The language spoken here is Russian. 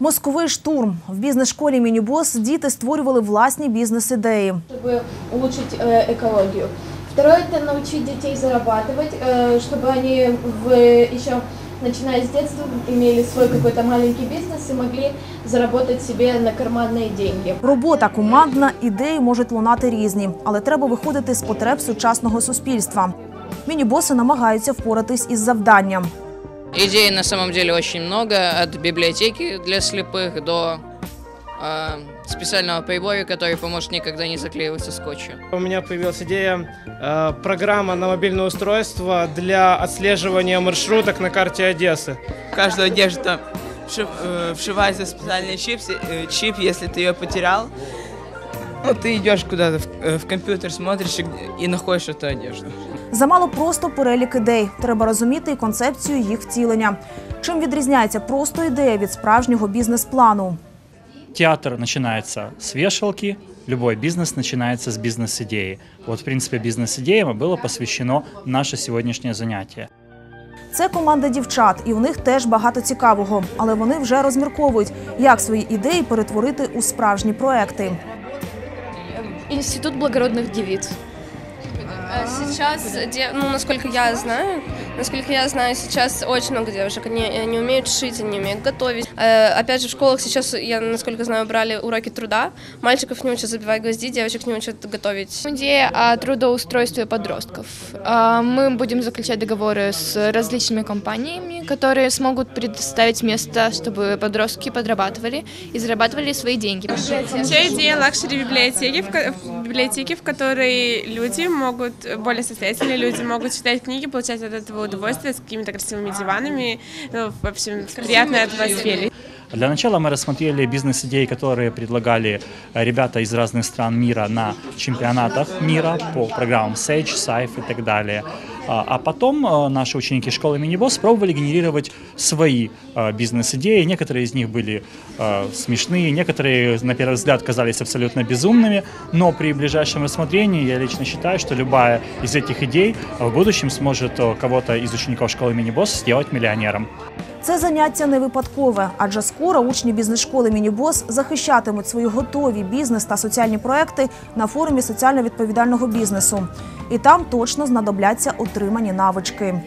Мозковий штурм в бізнес-школі Мінібос діти створювали власні бізнес-ідеї. чтобы улучшить э, экологию. Второе – это научить детей зарабатывать, э, чтобы они в, еще начиная с детства имели свой какой-то маленький бизнес и могли заработать себе на карманные деньги. Робота командна, ідеї можуть лунати різні, але треба виходити з потреб сучасного суспільства. Мінібоси намагаються впоратись із завданням. Идей на самом деле очень много, от библиотеки для слепых до э, специального прибора, который поможет никогда не заклеиваться скотчем. У меня появилась идея э, программа на мобильное устройство для отслеживания маршруток на карте Одессы. Каждую одежду там вши- э, вшивается специальный чип, э, чип, если ты ее потерял. Ну, ты идешь куда-то в, э, в компьютер, смотришь и, и находишь эту одежду. Замало просто перелік ідей. Треба розуміти і концепцію їх втілення. Чим відрізняється просто ідея від справжнього бізнес-плану? Театр начинается с вешалки, любой бизнес начинается с бизнес-идеи. Вот, в принципе, бизнес-идеям и было посвящено наше сегодняшнее занятие. Це команда дівчат, і в них теж багато цікавого. Але вони вже розмірковують, як свої ідеї перетворити у справжні проекти. Институт благородных девиц. А Сейчас, ну, насколько я знаю, насколько я знаю, сейчас очень много девушек. Они не умеют шить, они не умеют готовить. Э, Опять же, в школах сейчас, я насколько знаю, брали уроки труда. Мальчиков не учат забивать гвозди, девочек не учат готовить. Идея о трудоустройстве подростков. А, Мы будем заключать договоры с различными компаниями, которые смогут предоставить место, чтобы подростки подрабатывали и зарабатывали свои деньги. Вообще идея лакшери библиотеки, в библиотеке, в которой люди могут, более состоятельные люди могут читать книги, получать от этого удовольствие с какими-то красивыми диванами, ну, в общем, в приятной атмосфере. Для начала мы рассмотрели бизнес-идеи, которые предлагали э, ребята из разных стран мира на чемпионатах мира по программам Sage, SAIF и так далее. А а потом э, наши ученики школы Минибос пробовали генерировать свои э, бизнес-идеи. Некоторые из них были э, смешные, некоторые, на первый взгляд, казались абсолютно безумными, но при ближайшем рассмотрении я лично считаю, что любая из этих идей в будущем сможет кого-то из учеников школы Минибос сделать миллионером. Це заняття не випадкове, адже скоро учні бізнес-школи Мінібос захищатимуть свої готові бізнес та соціальні проекти на форумі соціально відповідального бізнесу. І там точно знадобляться отримані навички.